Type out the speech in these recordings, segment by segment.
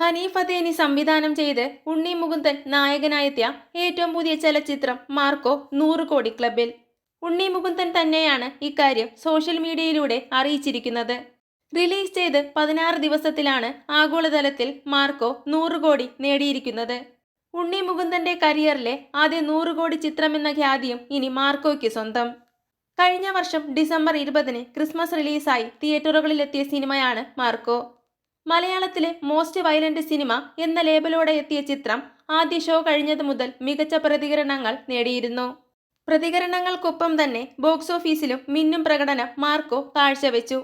ഹനീഫ് അതേനി സംവിധാനം ചെയ്ത് ഉണ്ണി മുകുന്ദൻ നായകനായെത്തിയ ഏറ്റവും പുതിയ ചലച്ചിത്രം മാർക്കോ നൂറ് കോടി ക്ലബിൽ ഉണ്ണി മുകുന്ദൻ തന്നെയാണ് ഇക്കാര്യം സോഷ്യൽ മീഡിയയിലൂടെ അറിയിച്ചിരിക്കുന്നത്. റിലീസ് ചെയ്ത് പതിനാറ് ദിവസത്തിലാണ് ആഗോളതലത്തിൽ മാർക്കോ നൂറ് കോടി നേടിയിരിക്കുന്നത്. ഉണ്ണി മുകുന്ദന്റെ കരിയറിലെ ആദ്യ നൂറ് കോടി ചിത്രമെന്ന ഖ്യാതിയും ഇനി മാർക്കോയ്ക്ക് സ്വന്തം. കഴിഞ്ഞ വർഷം ഡിസംബർ ഇരുപതിന് ക്രിസ്മസ് റിലീസായി തിയേറ്ററുകളിലെത്തിയ സിനിമയാണ് മാർക്കോ. മലയാളത്തിലെ മോസ്റ്റ് വയലന്റ് സിനിമ എന്ന ലേബലോടെ എത്തിയ ചിത്രം ആദ്യ ഷോ കഴിഞ്ഞതു മുതൽ മികച്ച പ്രതികരണങ്ങൾ നേടിയിരുന്നു. പ്രതികരണങ്ങൾക്കൊപ്പം തന്നെ ബോക്സ് ഓഫീസിലും മിന്നും പ്രകടനം മാർക്കോ കാഴ്ചവെച്ചു.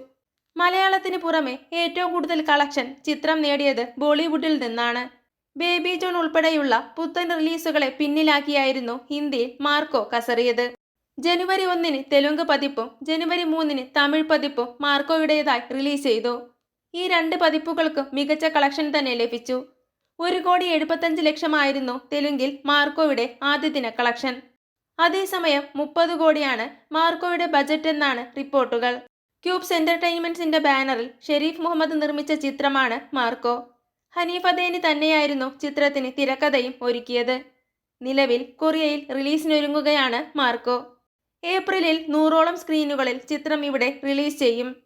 മലയാളത്തിന് പുറമെ ഏറ്റവും കൂടുതൽ കളക്ഷൻ ചിത്രം നേടിയത് ബോളിവുഡിൽ നിന്നാണ്. ബേബി ജോൺ ഉൾപ്പെടെയുള്ള പുത്തൻ റിലീസുകളെ പിന്നിലാക്കിയായിരുന്നു ഹിന്ദിയിൽ മാർക്കോ കസറിയത്. ജനുവരി ഒന്നിന് തെലുങ്ക് പതിപ്പും ജനുവരി മൂന്നിന് തമിഴ് പതിപ്പും മാർക്കോയുടേതായി റിലീസ് ചെയ്തു. ഈ രണ്ട് പതിപ്പുകൾക്കും മികച്ച കളക്ഷൻ തന്നെ ലഭിച്ചു. ഒരു കോടി എഴുപത്തഞ്ച് ലക്ഷമായിരുന്നു തെലുങ്കിൽ മാർക്കോയുടെ ആദ്യ ദിന കളക്ഷൻ. അതേസമയം മുപ്പത് കോടിയാണ് മാർക്കോയുടെ ബജറ്റ് എന്നാണ് റിപ്പോർട്ടുകൾ. ക്യൂബ്സ് എന്റർടൈൻമെന്റ്സിന്റെ ബാനറിൽ ഷെരീഫ് മുഹമ്മദ് നിർമ്മിച്ച ചിത്രമാണ് മാർക്കോ. ഹനീഫ് അദേനി തന്നെയായിരുന്നു ചിത്രത്തിന് തിരക്കഥയും ഒരുക്കിയത്. നിലവിൽ കൊറിയയിൽ റിലീസിനൊരുങ്ങുകയാണ് മാർക്കോ. ഏപ്രിലിൽ നൂറോളം സ്ക്രീനുകളിൽ ചിത്രം ഇവിടെ റിലീസ് ചെയ്യും.